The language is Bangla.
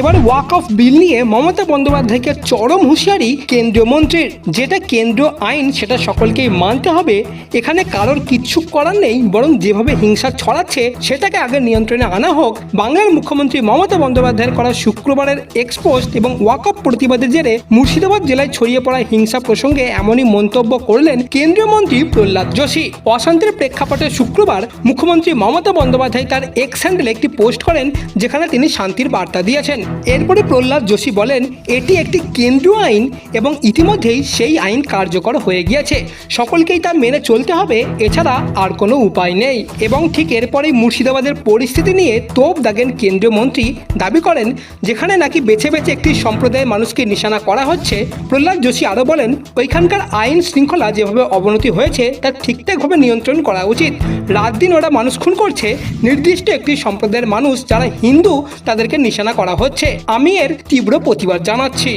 এবার ওয়াক অফ বিল নিয়ে মমতা বন্দ্যোপাধ্যায়কে চরম হুঁশিয়ারি কেন্দ্রীয় মন্ত্রীর। যেটা কেন্দ্রীয় আইন, সেটা সকলকেই মানতে হবে। এখানে কারোর কিচ্ছু করার নেই, বরং যেভাবে হিংসা ছড়াচ্ছে, সেটাকে আগে নিয়ন্ত্রণে আনা হোক। বাংলার মুখ্যমন্ত্রী মমতা বন্দ্যোপাধ্যায়ের করা শুক্রবারের এক্সপোস্ট এবং ওয়াক অফ প্রতিবাদের জেরে মুর্শিদাবাদ জেলায় ছড়িয়ে পড়া হিংসা প্রসঙ্গে এমনই মন্তব্য করলেন কেন্দ্রীয় মন্ত্রী প্রহ্লাদ যোশী। অশান্তির প্রেক্ষাপটে শুক্রবার মুখ্যমন্ত্রী মমতা বন্দ্যোপাধ্যায় তার এক্স হ্যান্ডেলে একটি পোস্ট করেন, যেখানে তিনি শান্তির বার্তা দিয়েছেন। এরপরে প্রহ্লাদ যোশী বলেন, এটি একটি কেন্দ্রীয় আইন এবং ইতিমধ্যেই সেই আইন কার্যকর হয়ে গিয়েছে। সকলকেই তা মেনে চলতে হবে, এছাড়া আর কোনো উপায় নেই। এবং ঠিক এরপরেই মুর্শিদাবাদের পরিস্থিতি নিয়ে তোপ দাগেন কেন্দ্রীয় মন্ত্রী দাবি করেন, যেখানে নাকি বেছে বেছে একটি সম্প্রদায়ের মানুষকে নিশানা করা হচ্ছে। প্রহ্লাদ যোশী আরও বলেন, ওইখানকার আইন শৃঙ্খলা যেভাবে অবনতি হয়েছে, তা ঠিকঠাকভাবে নিয়ন্ত্রণ করা উচিত। রাত দিন ওরা মানুষ খুন করছে। নির্দিষ্ট একটি সম্প্রদায়ের মানুষ যারা হিন্দু, তাদেরকে নিশানা করা হচ্ছে। আমি এর তীব্র প্রতিবাদ জানাচ্ছি।